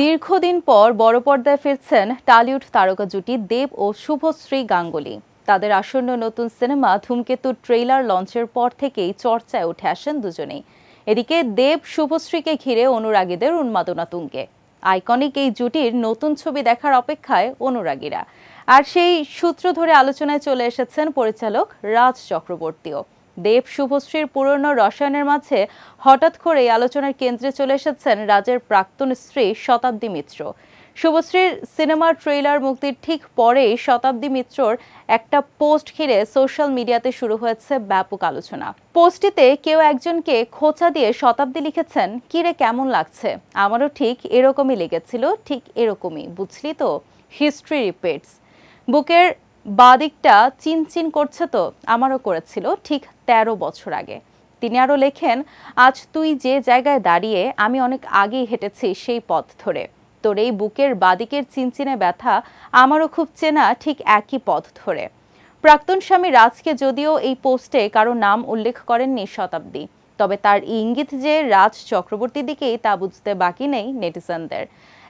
দীর্ঘদিন পর বড় পর্দায় ফিরছেন টালিউড তারকা জুটি দেব ও শুভশ্রী গাঙ্গুলি। তাদের আসন্ন নতুন সিনেমা ধূমকেতু ট্রেইলার লঞ্চের পর থেকেই চর্চায় উঠে আসেন দুজনেই। এদিকে দেব শুভশ্রীকে ঘিরে অনুরাগীদের উন্মাদনা তুঙ্গে। আইকনিক এই জুটির নতুন ছবি দেখার অপেক্ষায় অনুরাগীরা। আর সেই সূত্র ধরে আলোচনায় চলে এসেছেন পরিচালক রাজ চক্রবর্তীও। দেব শুভশ্রীর পুরনো রসায়নের মাঝে হঠাৎ করেই আলোচনার কেন্দ্রে চলে এসেছেন রাজের প্রাক্তন স্ত্রী শতাব্দী মিত্র। শুভশ্রীর সিনেমার ট্রেইলার মুক্তির ঠিক পরেই শতাব্দী মিত্রর একটা পোস্ট ঘিরে সোশ্যাল মিডিয়াতে শুরু হয়েছে ব্যাপক আলোচনা। পোস্টটিতে কেউ একজনকে খোঁচা দিয়ে শতাব্দী লিখেছেন কিরে কেমন লাগছে? আমারও ঠিক এরকমই লেগেছিল, ঠিক এরকমই, বুঝলি তো? History repeats. বুকের বাদিকটা চিনচিন করছে তো, আমারও করেছিল, ঠিক ১৩ বছর আগে। তিনি আরও লেখেন, আজ তুই যে জায়গায় দাঁড়িয়ে আমি অনেক আগেই হেঁটেছি সেই পথ ধরে। তোর এই বুকের বাদিকের চিনচিনে ব্যথা আমারও খুব চেনা ঠিক একই পথ ধরে। প্রাক্তন স্বামী রাজকে যদিও এই পোস্টে কারও নাম উল্লেখ করেননি শতাব্দী, তবে তার ইঙ্গিত যে রাজ চক্রবর্তীর দিকেই তা বুঝতে বাকি নেই নেটিজেনদের।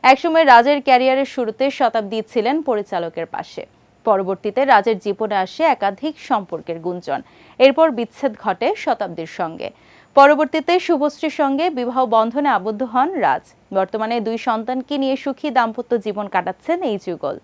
একসময় রাজের ক্যারিয়ারের শুরুতে শতাব্দী ছিলেন পরিচালকের পাশে। পরবর্তীতে রাজের জীবনে আসে একাধিক সম্পর্কের গুঞ্জন। এরপর বিচ্ছেদ ঘটে শতাব্দীর সঙ্গে। পরবর্তীতে শুভশ্রীর সঙ্গে বিবাহ বন্ধনে আবদ্ধ হন রাজ। বর্তমানে দুই সন্তানকে নিয়ে সুখী দাম্পত্য জীবন কাটাচ্ছেন এই যুগল।